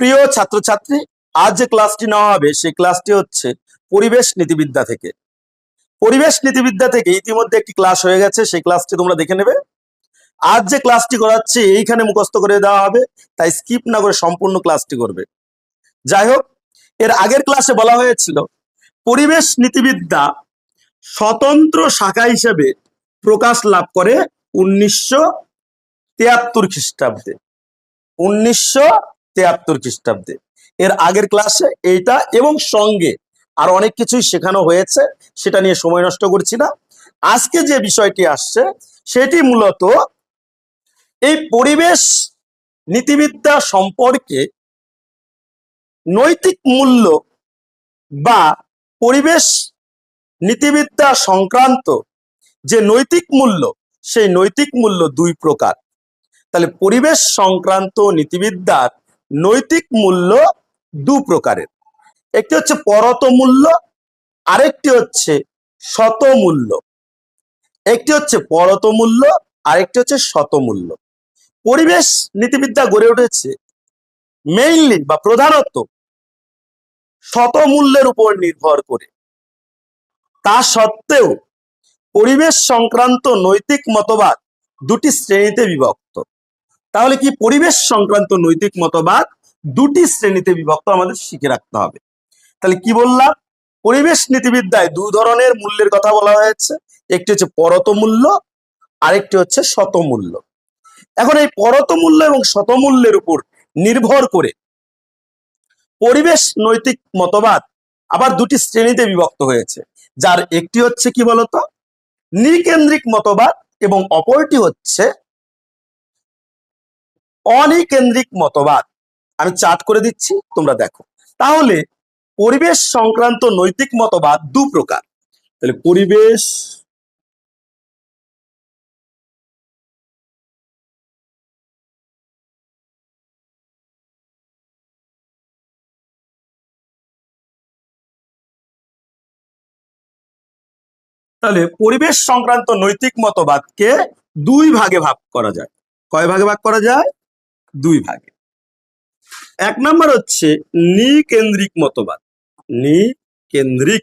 প্রিয় ছাত্রছাত্রী, আজ যে ক্লাসটি নেওয়া হবে, সেই ক্লাসটি হচ্ছে পরিবেশ নীতিবিদ্যা থেকে। পরিবেশ নীতিবিদ্যা থেকে ইতিমধ্যে একটি ক্লাস হয়ে গেছে, সেই ক্লাসটি তোমরা দেখে নেবে। আজ যে ক্লাসটি করাচ্ছি, এইখানে মুখস্থ করে দেওয়া হবে, তাই স্কিপ না করে সম্পূর্ণ ক্লাসটি করবে। যাই হোক, এর আগের ক্লাসে বলা হয়েছিল, পরিবেশ নীতিবিদ্যা স্বতন্ত্র শাখা হিসেবে প্রকাশ লাভ করে উনিশশো তিয়াত্তর খ্রিস্টাব্দে। উনিশশো তিয়াত্তর খ্রিস্টাব্দে। এর আগের ক্লাসে এইটা এবং সঙ্গে আর অনেক কিছুই শেখানো হয়েছে, সেটা নিয়ে সময় নষ্ট করছি না। আজকে যে বিষয়টি আসছে, সেটি মূলত এই পরিবেশ নীতিবিদ্যা সম্পর্কে নৈতিক মূল্য বা পরিবেশ নীতিবিদ্যা সংক্রান্ত যে নৈতিক মূল্য, সেই নৈতিক মূল্য দুই প্রকার। তাহলে পরিবেশ সংক্রান্ত নীতিবিদ্যার নৈতিক মূল্য দু প্রকারের। একটি হচ্ছে পরত মূল্য, আরেকটি হচ্ছে শত মূল্য। একটি হচ্ছে পরত মূল্য, আরেকটি হচ্ছে শত মূল্য। পরিবেশ নীতিবিদ্যা গড়ে উঠেছে মেইনলি বা প্রধানত শত মূল্যের উপর নির্ভর করে। তা সত্ত্বেও পরিবেশ সংক্রান্ত নৈতিক মতবাদ দুটি শ্রেণীতে বিভক্ত। তাহলে কি পরিবেশ সংক্রান্ত নৈতিক মতবাদ দুটি শ্রেণীতে বিভক্ত আমাদের শিখে রাখতে হবে। তাহলে কি বললাম? পরিবেশ নীতিবিদ্যায় দু ধরনের মূল্যের কথা বলা হয়েছে। একটি হচ্ছে পরত মূল্য, আরেকটি হচ্ছে শতমূল্য। এখন এই পরত মূল্য এবং শতমূল্যের উপর নির্ভর করে পরিবেশ নৈতিক মতবাদ আবার দুটি শ্রেণীতে বিভক্ত হয়েছে। যার একটি হচ্ছে কি বলতো? নিকেন্দ্রিক মতবাদ এবং অপরটি হচ্ছে অনিকেন্দ্রিক মতবাদ। আমি চার্ট করে দিচ্ছি, তোমরা দেখো। তাহলে পরিবেশ সংক্রান্ত নৈতিক মতবাদ দু প্রকার। তাহলে পরিবেশ তাহলে পরিবেশ সংক্রান্ত নৈতিক মতবাদকে দুই ভাগে ভাগ করা যায়। কয় ভাগে ভাগ করা যায়? দুই ভাগে। এক নম্বর হচ্ছে নিকেন্দ্রিক মতবাদ। নিকেন্দ্রিক।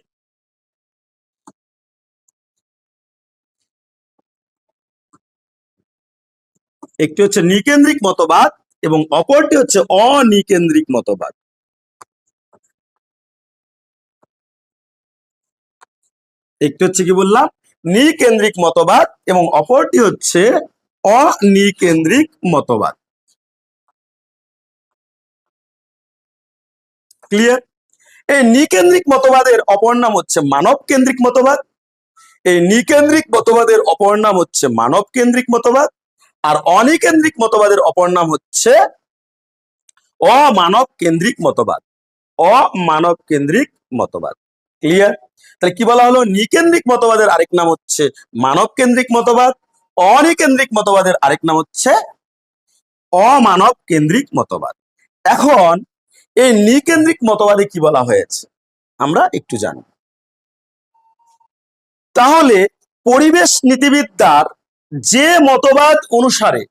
একটি হচ্ছে নিকেন্দ্রিক মতবাদ এবং অপরটি হচ্ছে অনিকেন্দ্রিক মতবাদ। একটি হচ্ছে কি বললাম? নিকেন্দ্রিক মতবাদ এবং অপরটি হচ্ছে অনিকেন্দ্রিক মতবাদ। ক্লিয়ার এই নিকেন্দ্রিক মতবাদের অপর নাম হচ্ছে মানব কেন্দ্রিক মতবাদ। এই নিকেন্দ্রিক মতবাদের অপর নাম হচ্ছে মানব কেন্দ্রিক মতবাদ। আর অনিকেন্দ্রিক মতবাদের অপর নাম হচ্ছে অমানব কেন্দ্রিক মতবাদ। অমানব কেন্দ্রিক মতবাদ। ক্লিয়ার তাহলে কি বলা হলো? নিকেন্দ্রিক মতবাদের আরেক নাম হচ্ছে মানব কেন্দ্রিক মতবাদ। অনিকেন্দ্রিক মতবাদের আরেক নাম হচ্ছে অমানব কেন্দ্রিক মতবাদ। এখন এই নিকেন্দ্রিক মতবাদে কি বলা হয়েছে? আমরা একটু জানি। তাহলে পরিবেশ নীতিবিদ্যার যে মতবাদ অনুসারে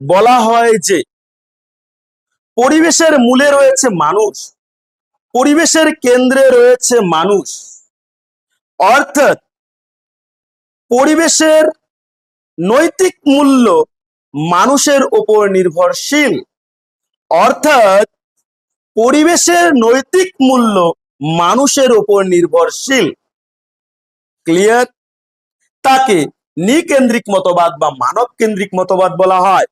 বলা হয় যে, পরিবেশের মূলে রয়েছে মানুষ, পরিবেশের কেন্দ্রে রয়েছে মানুষ, অর্থাৎ পরিবেশের নৈতিক মূল্য মানুষের উপর নির্ভরশীল, অর্থাৎ পরিবেশের নৈতিক মূল্য মানুষের উপর নির্ভরশীল। ক্লিয়ার তাকে নিকেন্দ্রিক মতবাদ বা মানব কেন্দ্রিক মতবাদ বলা হয়।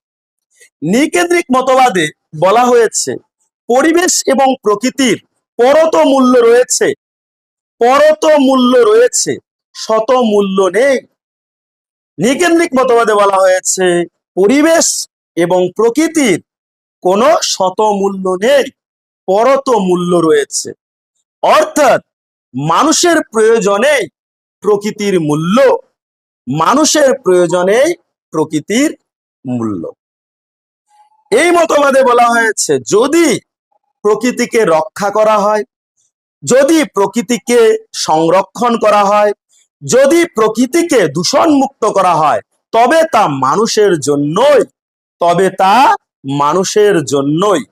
নিকেন্দ্রিক মতবাদে বলা হয়েছে, পরিবেশ এবং প্রকৃতির পরত মূল্য রয়েছে। পরত মূল্য রয়েছে, শত মূল্য নেই। নিকেন্দ্রিক মতবাদে বলা হয়েছে, পরিবেশ এবং প্রকৃতির কোনো শত মূল্য নেই। পরত মূল্য রয়েছে। অর্থাৎ মানুষের প্রয়োজনে প্রকৃতির মূল্য, মানুষের প্রয়োজনে প্রকৃতির মূল্য। এই মতবাদে বলা হয়েছে, যদি প্রকৃতিকে রক্ষা করা হয়, যদি প্রকৃতিকে সংরক্ষণ করা হয়, যদি প্রকৃতিকে দূষণ মুক্ত করা হয়, তবে তা মানুষের জন্যই, তবে তা মানুষের জন্যই।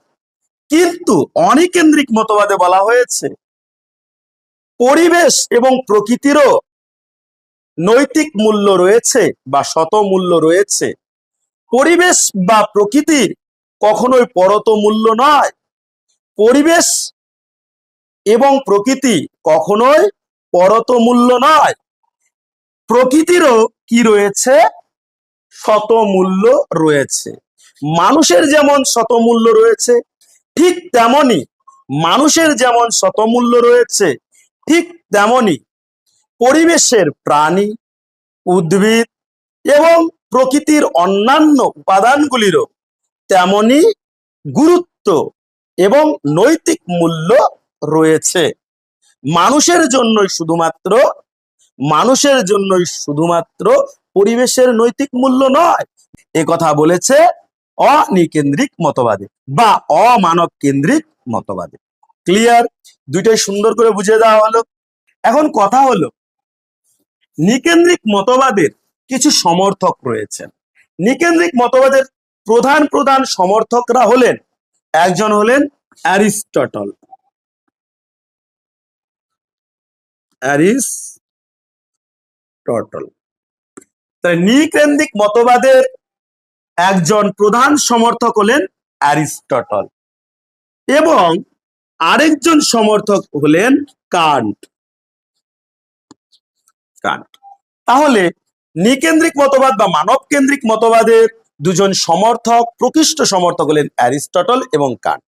কিন্তু অনিকেন্দ্রিক মতবাদে বলা হয়েছে, পরিবেশ এবং প্রকৃতিরও নৈতিক মূল্য রয়েছে বা শত মূল্য রয়েছে। পরিবেশ বা প্রকৃতির কখনোই পরত মূল্য নয়। পরিবেশ এবং প্রকৃতি কখনোই পরত মূল্য নয়। প্রকৃতিরও কি রয়েছে? শত মূল্য রয়েছে। মানুষের যেমন শতমূল্য রয়েছে ঠিক তেমনি মানুষের যেমন শতমূল্য রয়েছে, ঠিক তেমনি পরিবেশের প্রাণী, উদ্ভিদ এবং প্রকৃতির অন্যান্য উপাদানগুলিরও তেমনি গুরুত্ব এবং নৈতিক মূল্য রয়েছে। মানুষের জন্যই শুধুমাত্র, মানুষের জন্যই শুধুমাত্র পরিবেশের নৈতিক মূল্য নয়। এ কথা বলেছে অনিকেন্দ্রিক মতবাদে বা অমানব কেন্দ্রিক মতবাদে। ক্লিয়ার দুইটাই সুন্দর করে বুঝিয়ে দেওয়া হলো। এখন কথা হলো, নিকেন্দ্রিক মতবাদের কিছু সমর্থক রয়েছেন নিকেন্দ্রিক মতবাদের প্রধান প্রধান সমর্থকরা হলেন, একজন হলেন অ্যারিস্টটল। অ্যারিস্টটল। তাই নিকেন্দ্রিক মতবাদের একজন প্রধান সমর্থক হলেন অ্যারিস্টটল এবং আরেকজন সমর্থক হলেন কান্ট। কান্ট। তাহলে নিকেন্দ্রিক মতবাদ বা মানব কেন্দ্রিক মতবাদের দুজন সমর্থক, প্রকৃষ্ট সমর্থক হলেন অ্যারিস্টটল এবং কান্ট।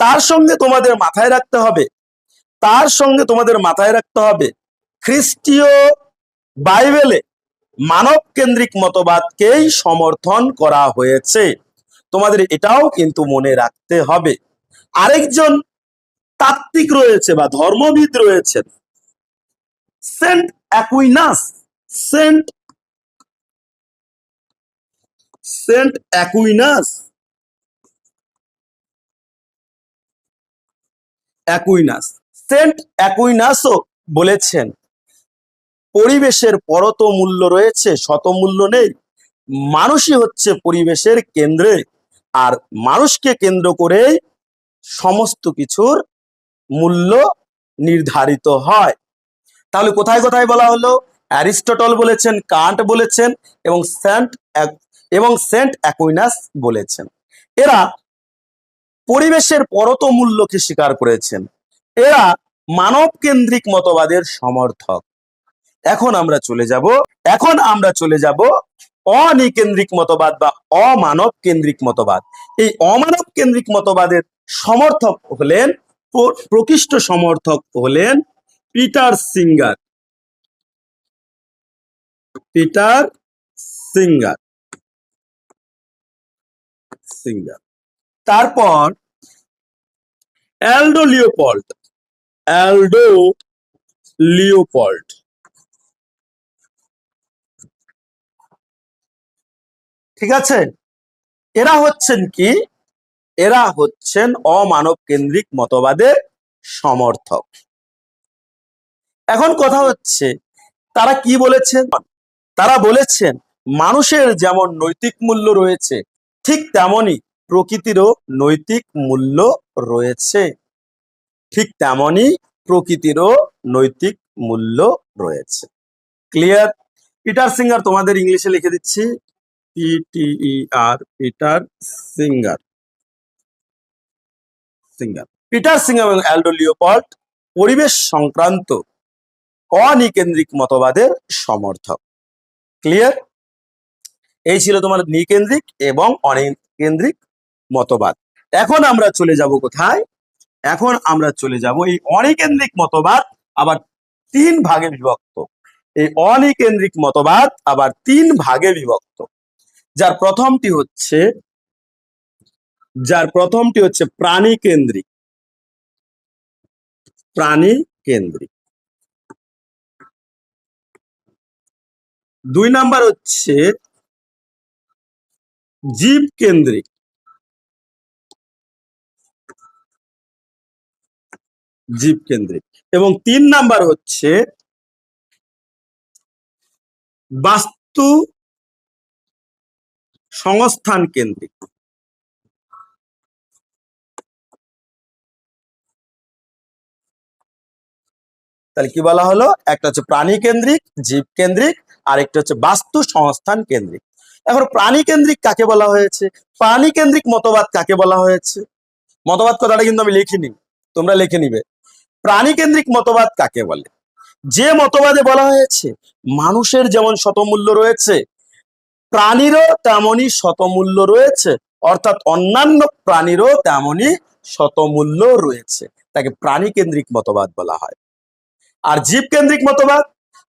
তার সঙ্গে তোমাদের মাথায় রাখতে হবে, তার সঙ্গে তোমাদের মাথায় রাখতে হবে খ্রিস্টীয় বাইবেলে মানব কেন্দ্রিক মতবাদকেই সমর্থন করা হয়েছে। তোমাদের এটাও কিন্তু মনে রাখতে হবে। আরেকজন তাত্ত্বিক রয়েছে বা ধর্মবিদ রয়েছেন Saint Aquinas, Saint Saint Aquinas Aquinas, Saint অ্যাকুইনাসও বলেছেন। পরিবেশের পরত মূল্য রয়েছে শত মূল্য নেই। মানুষই হচ্ছে পরিবেশের কেন্দ্রে। আর মানুষকে কেন্দ্র করেই সমস্ত কিছুর মূল্য নির্ধারিত হয়। তাহলে কোথায় কোথায় বলা হলো? অ্যারিস্টটল বলেছেন, কান্ট বলেছেন এবং সেন্ট এবং সেন্ট অ্যাকুইনাস বলেছেন। এরা পরিবেশের পরত মূল্যকে স্বীকার করেছেন। এরা মানব কেন্দ্রিক মতবাদের সমর্থক। এখন আমরা চলে যাব, এখন আমরা চলে যাব অনিকেন্দ্রিক মতবাদ বা অমানব কেন্দ্রিক মতবাদ। এই অমানব কেন্দ্রিক মতবাদের সমর্থক হলেন, প্র- প্রকৃষ্ট সমর্থক হলেন Peter Singer. Peter Singer. Singer. তারপর অ্যালডো লিওপল্ট অ্যালডো লিওপল্ট ঠিক আছে? এরা হচ্ছেন কি? এরা হচ্ছেন অমানব কেন্দ্রিক মতবাদের সমর্থক। এখন কথা হচ্ছে, তারা কি বলেছেন? তারা বলেছেন, মানুষের যেমন নৈতিক মূল্য রয়েছে, ঠিক তেমনি প্রকৃতিরও নৈতিক মূল্য রয়েছে। ঠিক তেমনি প্রকৃতিরও নৈতিক মূল্য রয়েছে। ক্লিয়ার পিটার সিঙ্গার তোমাদের ইংলিশে লিখে দিচ্ছি। পিটিই আর Peter Singer Singer Peter Singer এবং অ্যালডো লিওপল্ট পরিবেশ সংক্রান্ত অনিকেন্দ্রিক মতবাদের সমর্থক। ক্লিয়ার এই ছিল তোমার নিকেন্দ্রিক এবং অনিকেন্দ্রিক মতবাদ। এখন আমরা চলে যাব কোথায়? এখন আমরা চলে যাব এই অনিকেন্দ্রিক মতবাদ, আবার তিন ভাগে বিভক্ত। এই অনিকেন্দ্রিক মতবাদ, আবার তিন ভাগে বিভক্ত। যার প্রথমটি হচ্ছে, যার প্রথমটি হচ্ছে প্রাণী কেন্দ্রিক প্রাণী কেন্দ্রিক দুই নাম্বার হচ্ছে জীব কেন্দ্রিক জীব কেন্দ্রিক এবং তিন নাম্বার হচ্ছে বাস্তু সংস্থান কেন্দ্রিক। তাহলে কি বলা হলো? একটা হচ্ছে প্রাণী কেন্দ্রিক, জীব কেন্দ্রিক আর একটা হচ্ছে বাস্তু সংস্থান কেন্দ্রিক। এখন প্রাণী কেন্দ্রিক কাকে বলা হয়েছে? প্রাণী কেন্দ্রিক মতবাদ কাকে বলা হয়েছে? মতবাদ কথাটা কিন্তু আমি লিখিনি, তোমরা লিখে নিবে। প্রাণী কেন্দ্রিক মতবাদ কাকে বলে? যে মতবাদে বলা হয়েছে, মানুষের যেমন শতমূল্য রয়েছে প্রাণীরও তেমনই শতমূল্য রয়েছে। অর্থাৎ অন্যান্য প্রাণীরও তেমনই শতমূল্য রয়েছে। তাকে প্রাণী কেন্দ্রিক মতবাদ বলা হয়। আর জীব কেন্দ্রিক মতবাদ?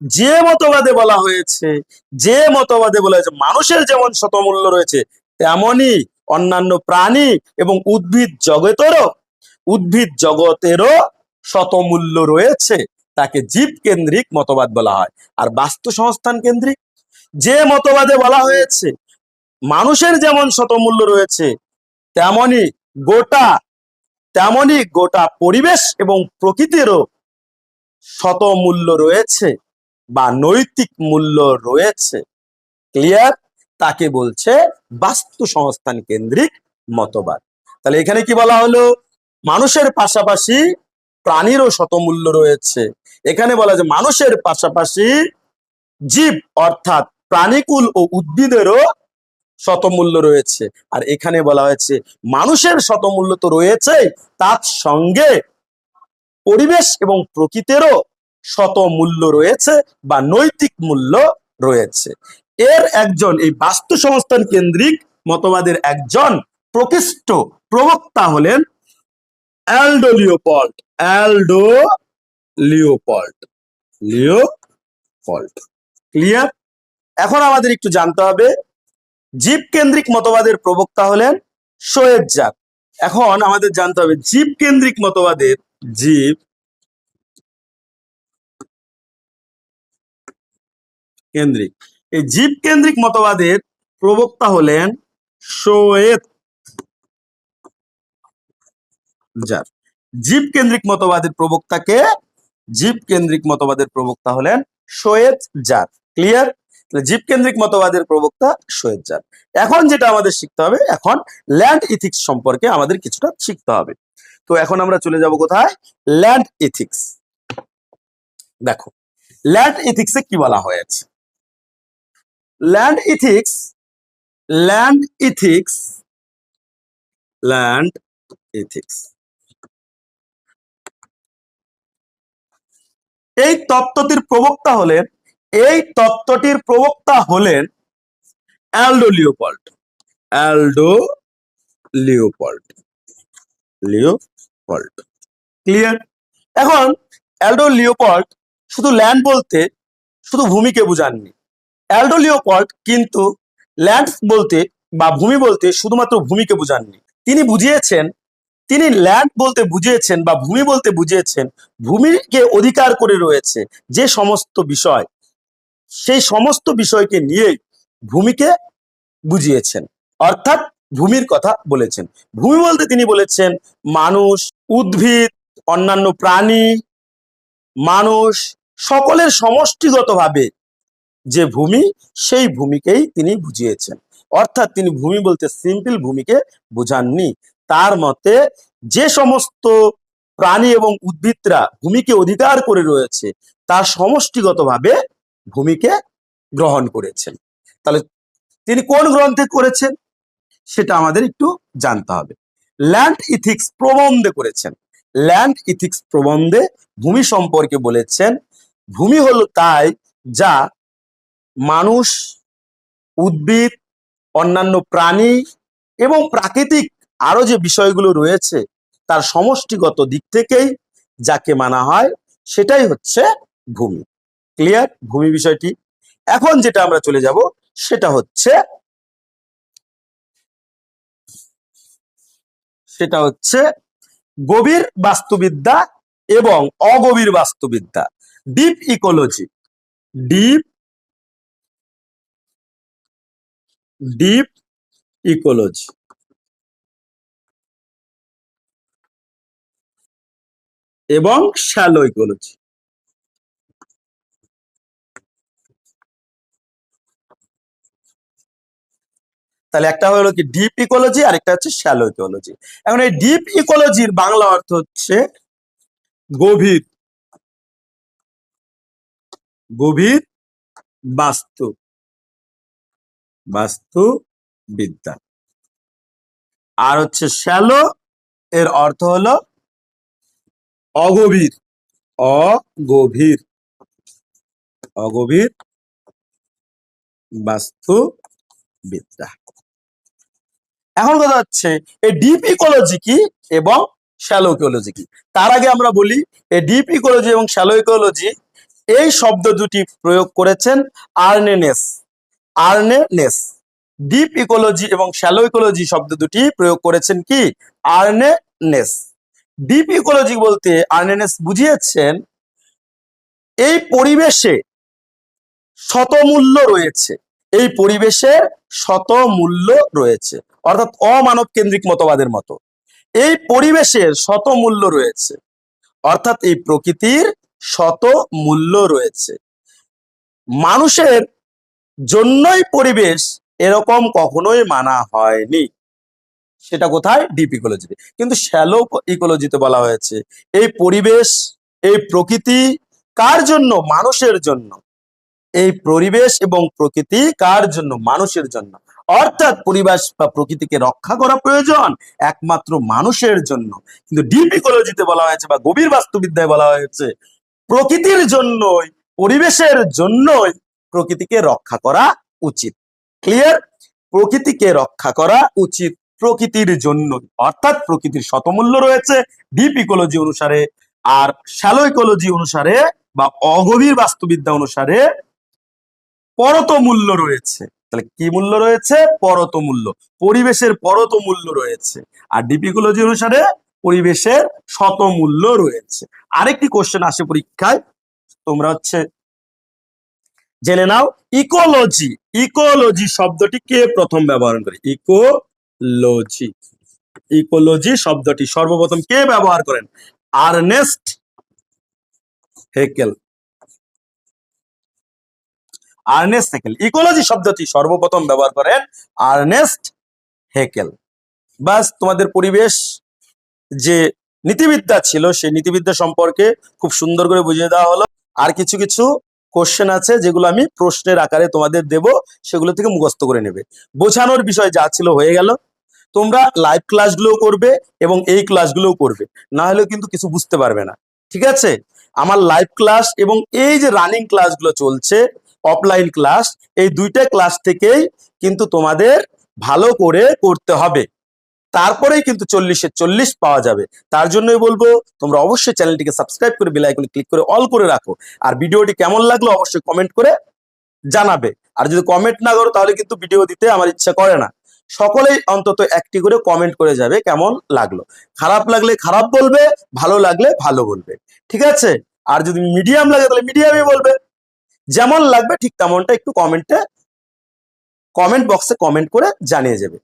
যে মতবাদে বলা হয়েছে, যে মতবাদে বলা হয়েছে, মানুষের যেমন শতমূল্য রয়েছে, তেমনই অন্যান্য প্রাণী এবং উদ্ভিদ জগতেরও উদ্ভিদ জগতেরও শতমূল্য রয়েছে। তাকে জীব কেন্দ্রিক মতবাদ বলা হয়। আর বাস্তু সংস্থান কেন্দ্রিক? যে মতবাদে বলা হয়েছে, মানুষের যেমন শতমূল্য রয়েছে, তেমনি গোটা তেমনি গোটা পরিবেশ এবং প্রকৃতিরও শতমূল্য রয়েছে বা নৈতিক মূল্য রয়েছে। ক্লিয়ার তাকে বলছে বাস্তু সংস্থান কেন্দ্রিক মতবাদ। তাহলে এখানে কি বলা হলো? মানুষের পাশাপাশি প্রাণীরও শতমূল্য রয়েছে। এখানে বলা যে মানুষের পাশাপাশি জীব অর্থাৎ প্রাণীকুল ও উদ্ভিদেরও শতমূল্য রয়েছে। আর এখানে বলা হয়েছে, মানুষের শতমূল্য তো রয়েছে তার সঙ্গে পরিবেশ এবং প্রকৃতিরও শত মূল্য রয়েছে বা নৈতিক মূল্য রয়েছে। এর একজন, এই বাস্তু সংস্থান কেন্দ্রিক মতবাদের একজন প্রকৃষ্ট প্রবক্তা হলেন অ্যালডো লিওপল্ট অ্যালডো লিওপল্ট লিওপল্ট ক্লিয়ার এখন আমাদের একটু জানতে হবে জীব কেন্দ্রিক মতবাদের প্রবক্তা হলেন শোয়েব জাক। এখন আমাদের জানতে হবে জীব কেন্দ্রিক মতবাদের জীব কেন্দ্রিক। এই জীব কেন্দ্রিক মতবাদের প্রবক্তা হলেন শোয়েত জার জীব কেন্দ্রিক মতবাদের প্রবক্তাকে জীব কেন্দ্রিক মতবাদের প্রবক্তা হলেন শোয়েত জার ক্লিয়ার? জীব কেন্দ্রিক মতবাদের প্রবক্তা শোয়েত জার এখন যেটা আমাদের শিখতে হবে, এখন ল্যান্ড ইথিক্স সম্পর্কে আমাদের কিছুটা শিখতে হবে। তো এখন আমরা চলে যাব কোথায়? ল্যান্ড ইথিক্স দেখো ল্যান্ড ইথিক্সে কি বলা হয়েছে? Land ethics land ethics land ethics এই তত্ত্বটির প্রবক্তা হলেন এই তত্ত্বটির প্রবক্তা হলেন অ্যালডো লিওপল্ট অ্যালডো লিওপল্ট লিওপল্ট ক্লিয়ার? এখন অ্যালডো লিওপল্ট শুধু ল্যান্ড বলতে শুধু ভূমিকে বুঝাননি। অ্যালডো লিওপল্ট কিন্তু ল্যান্ড বলতে বা ভূমি বলতে শুধুমাত্র ভূমিকে বুঝাননি। তিনি বুঝিয়েছেন, তিনি ল্যান্ড বলতে বুঝিয়েছেন বা ভূমি বলতে বুঝিয়েছেন, ভূমিকে অধিকার করে রয়েছে যে সমস্ত বিষয়। সেই সমস্ত বিষয়কে নিয়েই ভূমিকে বুঝিয়েছেন। অর্থাৎ ভূমির কথা বলেছেন। ভূমি বলতে তিনি বলেছেন, মানুষ, উদ্ভিদ, অন্যান্য প্রাণী, মানুষ সকলের সমষ্টিগতভাবে যে ভূমি, সেই ভূমিকেই তিনি বুঝিয়েছেন। অর্থাৎ তিনি ভূমি বলতে সিম্পল ভূমিকে বুঝাননি। তার মতে যে সমস্ত প্রাণী এবং উদ্ভিদরা ভূমিকে অধিকার করে রয়েছে, তার সমষ্টিগতভাবে ভূমিকে গ্রহণ করেছেন। তাহলে তিনি কোন গ্রন্থে করেছেন? সেটা আমাদের একটু জানতে হবে। ল্যান্ড ইথিক্স প্রবন্ধে করেছেন। ল্যান্ড ইথিক্স প্রবন্ধে ভূমি সম্পর্কে বলেছেন, ভূমি হলো তাই যা মানুষ, উদ্ভিদ, অন্যান্য প্রাণী এবং প্রাকৃতিক আরও যে বিষয়গুলো রয়েছে তার সমষ্টিগত দিক থেকেই যাকে মানা হয় সেটাই হচ্ছে ভূমি। ক্লিয়ার ভূমি বিষয়টি। এখন যেটা আমরা চলে যাব, সেটা হচ্ছে সেটা হচ্ছে গভীর বাস্তুবিদ্যা এবং অগভীর বাস্তুবিদ্যা। Deep ecology deep deep ecology এবং শ্যালো ইকোলজি তাহলে একটা হলো কি ডিপ ইকোলজি আর একটা হচ্ছে শ্যালো ইকোলজি এখন এই ডিপ ইকোলজির বাংলা অর্থ হচ্ছে গভীর গভীর বাস্তু বাস্তু বিদ্যা আর হচ্ছে শ্যালো এর অর্থ হলো অগভীর অগভীর অগভীর বাস্তু বিদ্যা এখন কথা হচ্ছে এই ডিপ ইকোলজি কি এবং শ্যালো ইকোলজি কি? তার আগে আমরা বলি এই ডিপ ইকোলজি এবং শ্যালো ইকোলজি এই শব্দ দুটি প্রয়োগ করেছেন Arne Naess. Arne Naess deep ecology এবং শ্যালো ইকোলজি শব্দ দুটি প্রয়োগ করেছেন কি? আর্নেনেস। ডিপ ইকোলজি বলতে আর্নেনেস বুঝিয়েছেন, এই পরিবেশে শতমূল্য রয়েছে। এই পরিবেশের শত মূল্য রয়েছে। অর্থাৎ অমানব কেন্দ্রিক মতবাদের মতো। এই পরিবেশের শত মূল্য রয়েছে। অর্থাৎ এই প্রকৃতির শত মূল্য রয়েছে। মানুষের জন্যই পরিবেশ এরকম কখনোই মানা হয়নি। সেটা কোথায়? ডিপ ইকোলজিতে। কিন্তু শ্যালো ইকোলজিতে বলা হয়েছে, এই পরিবেশ, এই প্রকৃতি কার জন্য? মানুষের জন্য। এই পরিবেশ এবং প্রকৃতি কার জন্য? মানুষের জন্য। অর্থাৎ পরিবেশ বা প্রকৃতিকে রক্ষা করা প্রয়োজন একমাত্র মানুষের জন্য। কিন্তু ডিপ ইকোলজিতে বলা হয়েছে বা গভীর বাস্তুবিদ্যায় বলা হয়েছে, প্রকৃতির জন্যই, পরিবেশের জন্যই প্রকৃতিকে রক্ষা করা উচিত। ক্লিয়ার প্রকৃতিকে রক্ষা করা উচিত প্রকৃতির জন্য অর্থাৎ প্রকৃতির শতমূল্য রয়েছে ডিপ ইকোলজি অনুসারে আর শ্যালো ইকোলজি অনুসারে বা অগভীর বাস্তুবিদ্যা অনুসারে পরত মূল্য রয়েছে। তাহলে কি মূল্য রয়েছে? পরত মূল্য। পরিবেশের পরত মূল্য রয়েছে। আর ডিপিকোলজি অনুসারে পরিবেশের শত মূল্য রয়েছে। আরেকটি কোশ্চেন আসে পরীক্ষায়। তোমরা হচ্ছে জেনে নাও ইকোলজি ইকোলজি শব্দটি কে প্রথম ব্যবহার করে? ইকোলজি ইকোলজি শব্দটি সর্বপ্রথম কে ব্যবহার করেন? Ernst Haeckel. Ernst Haeckel. Ecology শব্দটি সর্বপ্রথম ব্যবহার করেন আর্নেস্ট হেকেল। বাস, তোমাদের পরিবেশ যে নীতিবিদ্যা ছিল, সেই নীতিবিদ্যা সম্পর্কে খুব সুন্দর করে বুঝিয়ে দেওয়া হলো। আর কিছু কিছু কোশ্চেন আছে যেগুলো আমি প্রশ্নের আকারে তোমাদের দেব, সেগুলো থেকে মুখস্থ করে নেবে। বোঝানোর বিষয় যা ছিল হয়ে গেল। তোমরা লাইভ ক্লাসগুলোও করবে এবং এই ক্লাসগুলোও করবে। না হলেও কিন্তু কিছু বুঝতে পারবে না। ঠিক আছে? আমার লাইভ ক্লাস এবং এই যে রানিং ক্লাসগুলো চলছে অফলাইন ক্লাস এই দুইটা ক্লাস থেকেই কিন্তু তোমাদের ভালো করে করতে হবে। তারপরেই কিন্তু চল্লিশে চল্লিশ পাওয়া যাবে। তার জন্যই বলব, তোমরা অবশ্যই চ্যানেলটিকে সাবস্ক্রাইব করে বেল আইকনে ক্লিক করে অল করে রাখো। আর ভিডিওটি কেমন লাগল অবশ্যই কমেন্ট করে জানাবে। আর যদি কমেন্ট না করো, তাহলে কিন্তু ভিডিও দিতে আমার ইচ্ছা করে না। সকলেই অন্তত একটি করে কমেন্ট করে যাবে কেমন লাগল। খারাপ লাগলে খারাপ বলবে, ভালো লাগলে ভালো বলবে। ঠিক আছে? আর যদি মিডিয়াম লাগে, তাহলে মিডিয়ামই বলবে। যেমন লাগবে ঠিক তেমনটা একটু কমেন্টে কমেন্ট বক্সে কমেন্ট করে জানিয়ে যাবে।